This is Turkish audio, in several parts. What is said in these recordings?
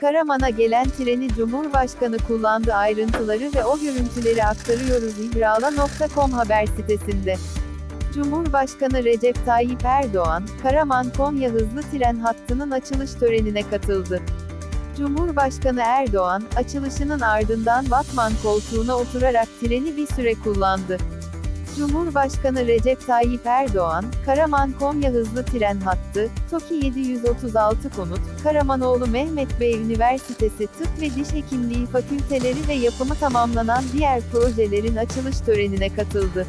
Karaman'a gelen treni Cumhurbaşkanı kullandı ayrıntıları ve o görüntüleri aktarıyoruz ibrala.com haber sitesinde. Cumhurbaşkanı Recep Tayyip Erdoğan, Karaman-Konya hızlı tren hattının açılış törenine katıldı. Cumhurbaşkanı Erdoğan, açılışının ardından Batman koltuğuna oturarak treni bir süre kullandı. Cumhurbaşkanı Recep Tayyip Erdoğan, Karaman-Konya hızlı tren hattı, TOKİ 736 konut, Karamanoğlu Mehmet Bey Üniversitesi Tıp ve Diş Hekimliği Fakülteleri ve yapımı tamamlanan diğer projelerin açılış törenine katıldı.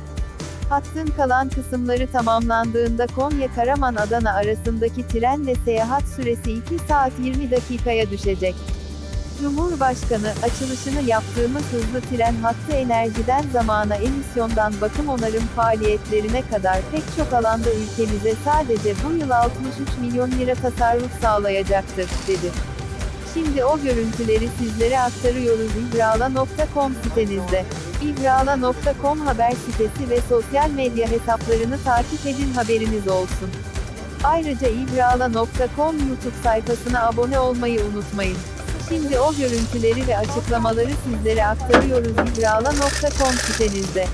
Hattın kalan kısımları tamamlandığında Konya-Karaman-Adana arasındaki trenle seyahat süresi 2 saat 20 dakikaya düşecek. Cumhurbaşkanı, açılışını yaptığımız hızlı tren hattı enerjiden zamana emisyondan bakım onarım faaliyetlerine kadar pek çok alanda ülkemize sadece bu yıl 63 milyon lira tasarruf sağlayacaktır, dedi. Şimdi o görüntüleri sizlere aktarıyoruz ibrala.com sitenizde. ibrala.com haber sitesi ve sosyal medya hesaplarını takip edin haberiniz olsun. Ayrıca ibrala.com YouTube sayfasına abone olmayı unutmayın. Şimdi o görüntüleri ve açıklamaları sizlere aktarıyoruz ibrala.com sitenizde.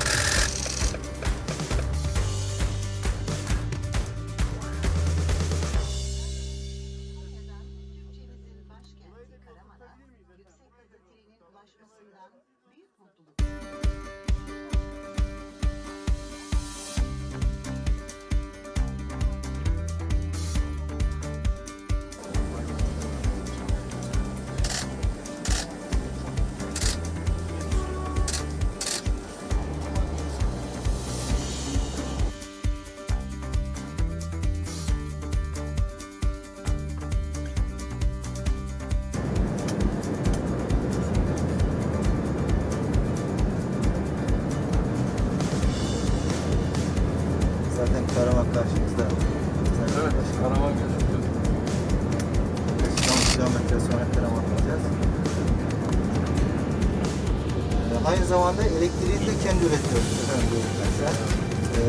Büyük mutluluk Zaten Karaman karşımızda. Evet, Karaman gözüküyor. 5 kilometre sonra Karaman olacağız. Ee, aynı zamanda elektriği de kendi üretiyoruz efendim bu ürünlerse. Ee,